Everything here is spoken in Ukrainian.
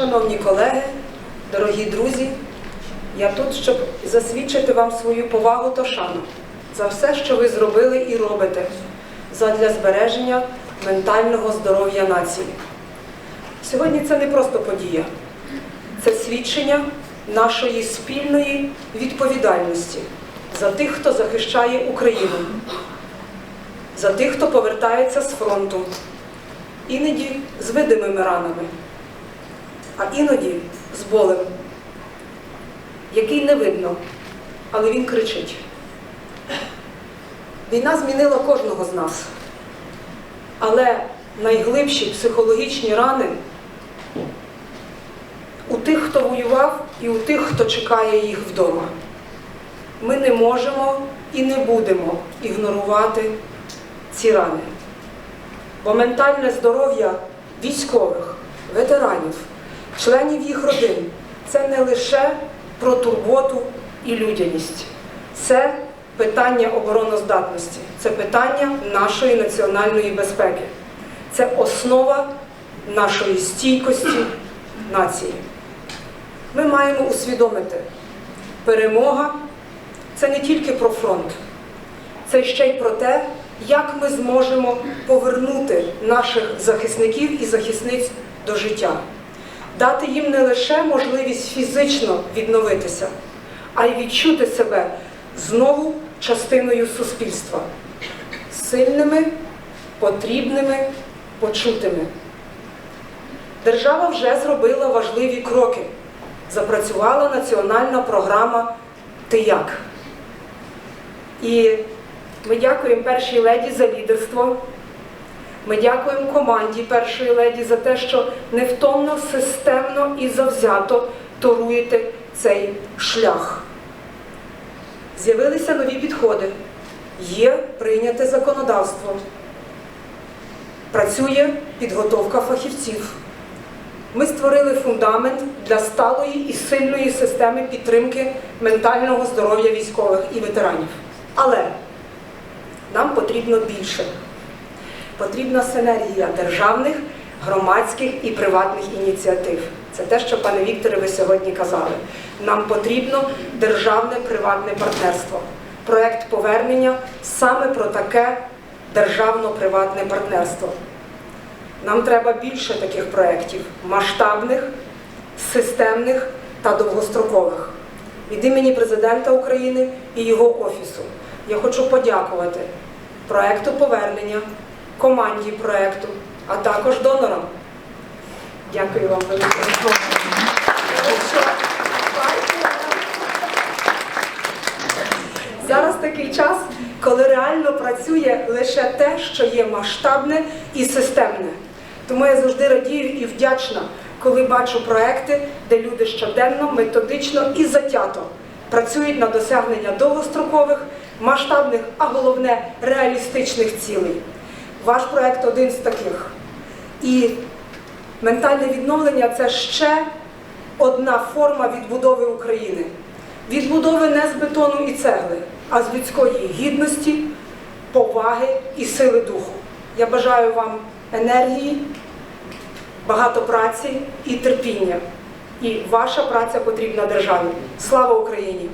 Шановні колеги, дорогі друзі, я тут, щоб засвідчити вам свою повагу та шану за все, що ви зробили і робите задля збереження ментального здоров'я нації. Сьогодні це не просто подія, це свідчення нашої спільної відповідальності за тих, хто захищає Україну, за тих, хто повертається з фронту, іноді з видимими ранами а іноді з болем, який не видно, але він кричить. Війна змінила кожного з нас, але найглибші психологічні рани у тих, хто воював, і у тих, хто чекає їх вдома. Ми не можемо і не будемо ігнорувати ці рани. Бо ментальне здоров'я військових, ветеранів, членів їх родин. Це не лише про турботу і людяність, це питання обороноздатності, це питання нашої національної безпеки, це основа нашої стійкості нації. Ми маємо усвідомити, перемога це не тільки про фронт, це ще й про те, як ми зможемо повернути наших захисників і захисниць до життя, дати їм не лише можливість фізично відновитися, а й відчути себе знову частиною суспільства, сильними, потрібними, почутими. Держава вже зробила важливі кроки. Запрацювала національна програма Ти як? І ми дякуємо першій леді за лідерство. Ми дякуємо команді першої леді за те, що невтомно, системно і завзято торуєте цей шлях. З'явилися нові підходи, є прийняте законодавство, працює підготовка фахівців. Ми створили фундамент для сталої і сильної системи підтримки ментального здоров'я військових і ветеранів. Але нам потрібно більше. Потрібна синергія державних, громадських і приватних ініціатив. Це те, що, пане Вікторе, ви сьогодні казали. Нам потрібно державне приватне партнерство. Проект повернення саме про таке державно-приватне партнерство. Нам треба більше таких проєктів масштабних, системних та довгострокових. Від імені президента України і його офісу я хочу подякувати проекту повернення, команді проекту, а також донорам. Дякую вам велике. Зараз такий час, коли реально працює лише те, що є масштабне і системне. Тому я завжди радію і вдячна, коли бачу проекти, де люди щоденно, методично і затято працюють на досягнення довгострокових, масштабних, а головне реалістичних цілей. Ваш проект один з таких. І ментальне відновлення це ще одна форма відбудови України. Відбудови не з бетону і цегли, а з людської гідності, поваги і сили духу. Я бажаю вам енергії, багато праці і терпіння. І ваша праця потрібна державі. Слава Україні!